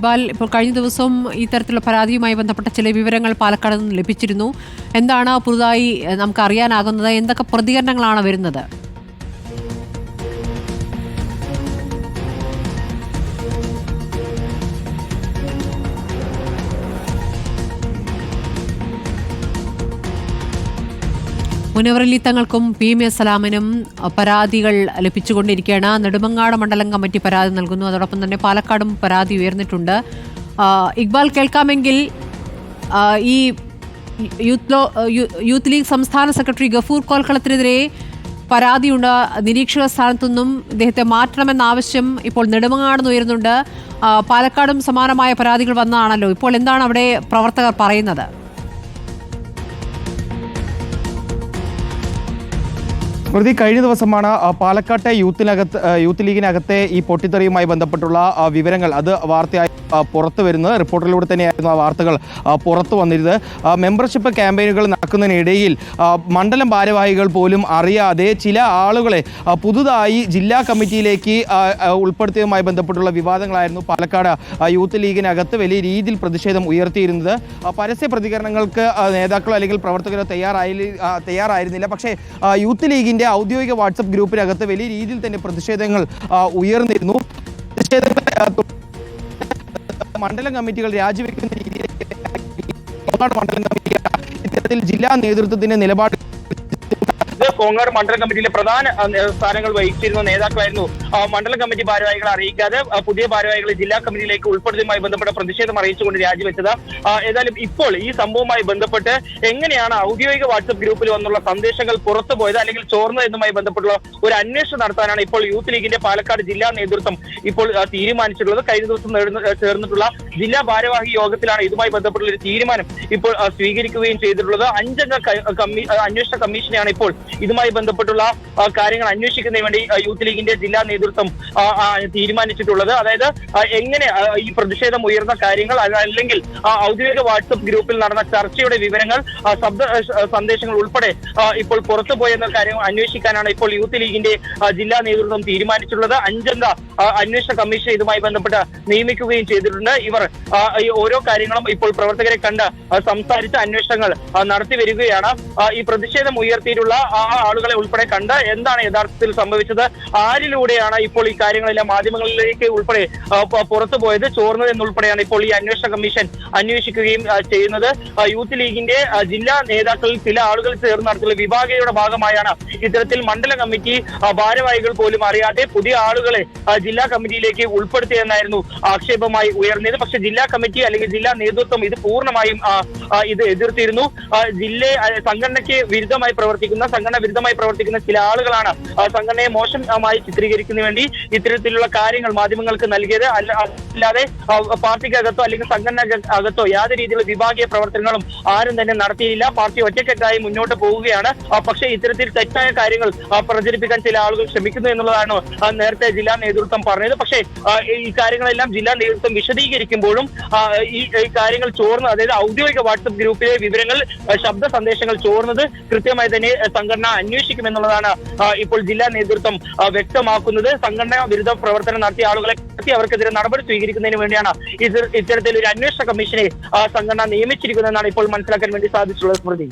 ഇക്ബാൽ ഇപ്പോൾ കഴിഞ്ഞ ദിവസം ഇത്തരത്തിലുള്ള പരാതിയുമായി ബന്ധപ്പെട്ട ചില വിവരങ്ങൾ പാലക്കാട് നിന്ന് ലഭിച്ചിരുന്നു. എന്താണ് പുതുതായി നമുക്ക് അറിയാനാകുന്നത് എന്തൊക്കെ പ്രതികരണങ്ങളാണ് വരുന്നത്? മുനവറലി തങ്ങൾക്കും പി എം എസ് സലാമിനും പരാതികൾ ലഭിച്ചുകൊണ്ടിരിക്കുകയാണ്. നെടുമങ്ങാട് മണ്ഡലം കമ്മിറ്റി പരാതി നൽകുന്നു. അതോടൊപ്പം തന്നെ പാലക്കാടും പരാതി ഉയർന്നിട്ടുണ്ട്. ഇക്ബാൽ കേൾക്കാമെങ്കിൽ ഈ യൂത്ത് ലോ യൂത്ത് ലീഗ് സംസ്ഥാന സെക്രട്ടറി ഗഫൂർ കോൽക്കളത്തിനെതിരെ പരാതിയുണ്ട്. നിരീക്ഷക സ്ഥാനത്തു നിന്നും ഇദ്ദേഹത്തെ മാറ്റണമെന്ന ആവശ്യം ഇപ്പോൾ നെടുമങ്ങാട് ഉയരുന്നുണ്ട്. പാലക്കാടും സമാനമായ പരാതികൾ വന്നതാണല്ലോ. ഇപ്പോൾ എന്താണ് അവിടെ പ്രവർത്തകർ പറയുന്നത്? സ്മൃതി കഴിഞ്ഞ ദിവസമാണ് പാലക്കാട്ടെ യൂത്തിനകത്ത് യൂത്ത് ലീഗിനകത്തെ ഈ പൊട്ടിത്തെറിയുമായി ബന്ധപ്പെട്ടുള്ള വിവരങ്ങൾ. അത് വാർത്തയായി പുറത്തു വരുന്നത്. റിപ്പോർട്ടിലൂടെ തന്നെയായിരുന്നു ആ വാർത്തകൾ പുറത്തു വന്നിരുന്നത്. മെമ്പർഷിപ്പ് ക്യാമ്പയിനുകൾ നടക്കുന്നതിനിടയിൽ മണ്ഡലം ഭാരവാഹികൾ പോലും അറിയാതെ ചില ആളുകളെ പുതുതായി ജില്ലാ കമ്മിറ്റിയിലേക്ക് ഉൾപ്പെടുത്തിയതുമായി ബന്ധപ്പെട്ടുള്ള വിവാദങ്ങളായിരുന്നു പാലക്കാട് യൂത്ത് ലീഗിനകത്ത് വലിയ രീതിയിൽ പ്രതിഷേധം ഉയർത്തിയിരുന്നത്. പരസ്യ പ്രതികരണങ്ങൾക്ക് നേതാക്കളോ അല്ലെങ്കിൽ പ്രവർത്തകരോ തയ്യാറായി തയ്യാറായിരുന്നില്ല. പക്ഷേ യൂത്ത് ലീഗിന്റെ ഔദ്യോഗിക വാട്സപ്പ് ഗ്രൂപ്പിനകത്ത് വലിയ രീതിയിൽ തന്നെ പ്രതിഷേധങ്ങൾ ഉയർന്നിരുന്നു. പ്രതിഷേധങ്ങൾ മണ്ഡലം കമ്മിറ്റികൾ രാജിവെക്കുന്ന കോങ്ങാട് മണ്ഡലം കമ്മിറ്റി ഇത്തരത്തിൽ ജില്ലാ നേതൃത്വത്തിന്റെ നിലപാട് കോങ്ങാട് മണ്ഡലം കമ്മിറ്റിയിലെ പ്രധാന സ്ഥാനങ്ങൾ വഹിച്ചിരുന്ന നേതാക്കളായിരുന്നു. മണ്ഡലം കമ്മിറ്റി ഭാരവാഹികളെ അറിയിക്കാതെ പുതിയ ഭാരവാഹികളെ ജില്ലാ കമ്മിറ്റിയിലേക്ക് ഉൾപ്പെടുത്തിയുമായി ബന്ധപ്പെട്ട പ്രതിഷേധം അറിയിച്ചുകൊണ്ട് രാജിവെച്ചത്. ഏതായാലും ഇപ്പോൾ ഈ സംഭവവുമായി ബന്ധപ്പെട്ട് എങ്ങനെയാണ് ഔദ്യോഗിക വാട്സപ്പ് ഗ്രൂപ്പിൽ വന്നുള്ള സന്ദേശങ്ങൾ പുറത്തു പോയത് അല്ലെങ്കിൽ ചോർന്നത് എന്നുമായി ബന്ധപ്പെട്ടുള്ള ഒരു അന്വേഷണം നടത്താനാണ് ഇപ്പോൾ യൂത്ത് ലീഗിന്റെ പാലക്കാട് ജില്ലാ നേതൃത്വം ഇപ്പോൾ തീരുമാനിച്ചിട്ടുള്ളത്. കഴിഞ്ഞ ദിവസം ചേർന്നിട്ടുള്ള ജില്ലാ ഭാരവാഹി യോഗത്തിലാണ് ഇതുമായി ബന്ധപ്പെട്ടുള്ള ഒരു തീരുമാനം ഇപ്പോൾ സ്വീകരിക്കുകയും ചെയ്തിട്ടുള്ളത്. അഞ്ചംഗ കമ്മീ അന്വേഷണ കമ്മീഷനെയാണ് ഇപ്പോൾ ഇതുമായി ബന്ധപ്പെട്ടുള്ള കാര്യങ്ങൾ അന്വേഷിക്കുന്നതിന് വേണ്ടി യൂത്ത് ലീഗിന്റെ ജില്ലാ നേതൃത്വം തീരുമാനിച്ചിട്ടുള്ളത്. അതായത് എങ്ങനെ ഈ പ്രതിഷേധം ഉയർന്ന കാര്യങ്ങൾ അല്ലെങ്കിൽ ഔദ്യോഗിക വാട്സപ്പ് ഗ്രൂപ്പിൽ നടന്ന ചർച്ചയുടെ വിവരങ്ങൾ ശബ്ദ സന്ദേശങ്ങൾ ഉൾപ്പെടെ ഇപ്പോൾ പുറത്തു പോയെന്ന കാര്യം അന്വേഷിക്കാനാണ് ഇപ്പോൾ യൂത്ത് ലീഗിന്റെ ജില്ലാ നേതൃത്വം തീരുമാനിച്ചിട്ടുള്ളത്. അഞ്ചംഗ അന്വേഷണ കമ്മീഷൻ ഇതുമായി ബന്ധപ്പെട്ട് നിയമിക്കുകയും ചെയ്തിട്ടുണ്ട്. ഇവർ ഓരോ കാര്യങ്ങളും ഇപ്പോൾ പ്രവർത്തകരെ കണ്ട് സംസാരിച്ച് അന്വേഷണങ്ങൾ നടത്തി വരികയാണ്. ഈ പ്രതിഷേധം ഉയർത്തിയിട്ടുള്ള ആളുകളെ ഉൾപ്പെടെ കണ്ട് എന്താണ് യഥാർത്ഥത്തിൽ സംഭവിച്ചത്? ആരിലൂടെയാണ് ഇപ്പോൾ ഈ കാര്യങ്ങളെല്ലാം മാധ്യമങ്ങളിലേക്ക് ഉൾപ്പെടെ ആ, പുറത്തു പോയത്? ചോർന്നത് എന്നുൾപ്പെടെയാണ് ഇപ്പോൾ ഈ അന്വേഷണ കമ്മീഷൻ അന്വേഷിക്കുകയും ആ, ചെയ്യുന്നത്. യൂത്ത് ലീഗിന്റെ ജില്ലാ നേതാക്കളിൽ ചില ആളുകൾ ചേർന്ന് നടത്തിയുള്ള വിഭാഗയുടെ ഭാഗമായാണ് ഇത്തരത്തിൽ മണ്ഡല കമ്മിറ്റി ആ, ഭാരവാഹികൾ പോലും അറിയാതെ പുതിയ ആളുകളെ ജില്ലാ കമ്മിറ്റിയിലേക്ക് ഉൾപ്പെടുത്തിയെന്നായിരുന്നു ആക്ഷേപമായി ഉയർന്നത് പക്ഷെ ജില്ലാ കമ്മിറ്റി അല്ലെങ്കിൽ ജില്ലാ നേതൃത്വം ഇത് പൂർണമായും ആ, ആ, ഇത് എതിർത്തിരുന്നു. ജില്ല സംഘടനയ്ക്ക് വിരുദ്ധമായി പ്രവർത്തിക്കുന്ന സംഘടന വിരുദ്ധമായി പ്രവർത്തിക്കുന്ന ചില ആളുകളാണ് സംഘടനയെ മോശമായി ചിത്രീകരിക്കുന്നതിന് വേണ്ടി ഇത്തരത്തിലുള്ള കാര്യങ്ങൾ മാധ്യമങ്ങൾക്ക് നൽകിയത്. അല്ല അല്ലാതെ പാർട്ടിക്കകത്തോ അല്ലെങ്കിൽ സംഘടന അകത്തോ യാതൊരു രീതിയിലുള്ള വിഭാഗീയ പ്രവർത്തനങ്ങളും ആരും തന്നെ നടത്തിയില്ല. പാർട്ടി ഒറ്റക്കെട്ടായി മുന്നോട്ട് പോവുകയാണ്. പക്ഷേ ഇത്തരത്തിൽ തെറ്റായ കാര്യങ്ങൾ പ്രചരിപ്പിക്കാൻ ചില ആളുകൾ ശ്രമിക്കുന്നു എന്നുള്ളതാണ് നേരത്തെ ജില്ലാ നേതൃത്വം പറഞ്ഞത്. പക്ഷേ ഈ കാര്യങ്ങളെല്ലാം ജില്ലാ നേതൃത്വം വിശദീകരിക്കുമ്പോഴും ഈ കാര്യങ്ങൾ ചോർന്ന് അതായത് ഔദ്യോഗിക വാട്സപ്പ് ഗ്രൂപ്പിലെ വിവരങ്ങൾ ശബ്ദ സന്ദേശങ്ങൾ ചോർന്നത് കൃത്യമായി തന്നെ ആ, സംഘടന അന്വേഷിക്കുമെന്നുള്ളതാണ് ഇപ്പോൾ ജില്ലാ നേതൃത്വം വ്യക്തമാക്കുന്നത്. സംഘടനാ വിരുദ്ധ പ്രവർത്തനം നടത്തിയ ആളുകളെ കണ്ടെത്തി അവർക്കെതിരെ നടപടി സ്വീകരിക്കുന്നതിന് വേണ്ടിയാണ് ഇത് ഇത്തരത്തിൽ ഒരു അന്വേഷണ കമ്മീഷനെ സംഘടന നിയമിച്ചിരിക്കുന്നതെന്നാണ് ഇപ്പോൾ മനസ്സിലാക്കാൻ വേണ്ടി സാധിച്ചിട്ടുള്ളത് സ്മൃതി.